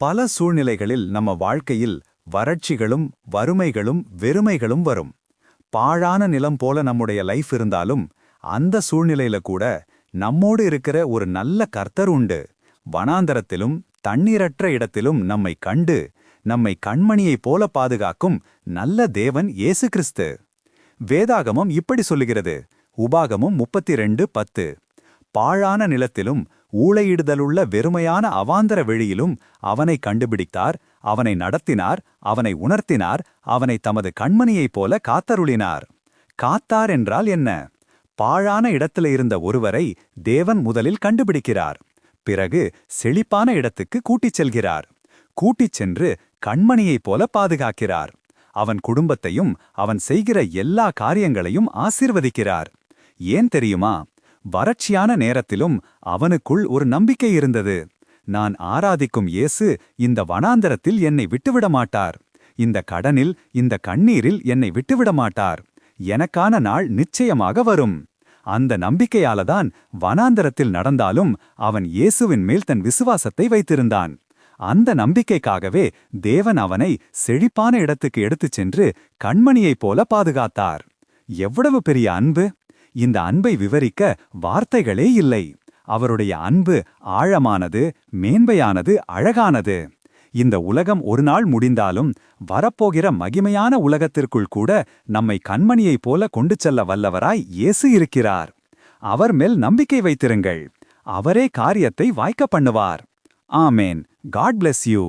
பல சூழ்நிலைகளில் நம்ம வாழ்க்கையில் வறட்சிகளும் வறுமைகளும் வெறுமைகளும் வரும். பாழான நிலம் போல நம்முடைய லைஃப் இருந்தாலும் அந்த சூழ்நிலையில கூட நம்மோடு இருக்கிற ஒரு நல்ல கர்த்தர் உண்டு. வனாந்தரத்திலும் தண்ணீரற்ற இடத்திலும் நம்மை கண்டு நம்மை கண்மணியைப் போல பாதுகாக்கும் நல்ல தேவன் இயேசு கிறிஸ்து. வேதாகமம் இப்படி சொல்லுகிறது. உபாகமும் முப்பத்தி ரெண்டு பத்து. பாழான நிலத்திலும் ஊளையிடுதலுள்ள வெறுமையான அவாந்தர வெளியிலும் அவனை கண்டுபிடித்தார் அவனை நடத்தினார் அவனை உணர்த்தினார் அவனை தமது கண்மணியைப் போல காத்தருளினார். காத்தார் என்றால் என்ன? பாழான இடத்தில இருந்த ஒருவரை தேவன் முதலில் கண்டுபிடிக்கிறார். பிறகு செழிப்பான இடத்துக்கு கூட்டிச் செல்கிறார். கூட்டிச் சென்று கண்மணியைப் போல பாதுகாக்கிறார். அவன் குடும்பத்தையும் அவன் செய்கிற எல்லா காரியங்களையும் ஆசிர்வதிக்கிறார். ஏன் தெரியுமா? வறட்சியான நேரத்திலும் அவனுக்குள் ஒரு நம்பிக்கை இருந்தது. நான் ஆராதிக்கும் இயேசு இந்த வனாந்தரத்தில் என்னை விட்டுவிட மாட்டார். இந்த கடனில் இந்த கண்ணீரில் என்னை விட்டுவிட மாட்டார். எனக்கான நாள் நிச்சயமாக வரும். அந்த நம்பிக்கையாலதான் வனாந்தரத்தில் நடந்தாலும் அவன் இயேசுவின் மேல் தன் விசுவாசத்தை வைத்திருந்தான். அந்த நம்பிக்கைக்காகவே தேவன் அவனை செழிப்பான இடத்துக்கு எடுத்துச் சென்று கண்மணியைப் போல பாதுகாத்தார். எவ்வளவு பெரிய அன்பு! இந்த அன்பை விவரிக்க வார்த்தைகளே இல்லை. அவருடைய அன்பு ஆழமானது மேன்மையானது அழகானது. இந்த உலகம் ஒரு நாள் முடிந்தாலும் வரப்போகிற மகிமையான உலகத்திற்குள் கூட நம்மை கண்மணியைப் போல கொண்டு செல்ல வல்லவராய் இயேசு இருக்கிறார். அவர் மேல் நம்பிக்கை வைத்திருங்கள். அவரே காரியத்தை வாய்க்க பண்ணுவார். ஆமேன். God bless you.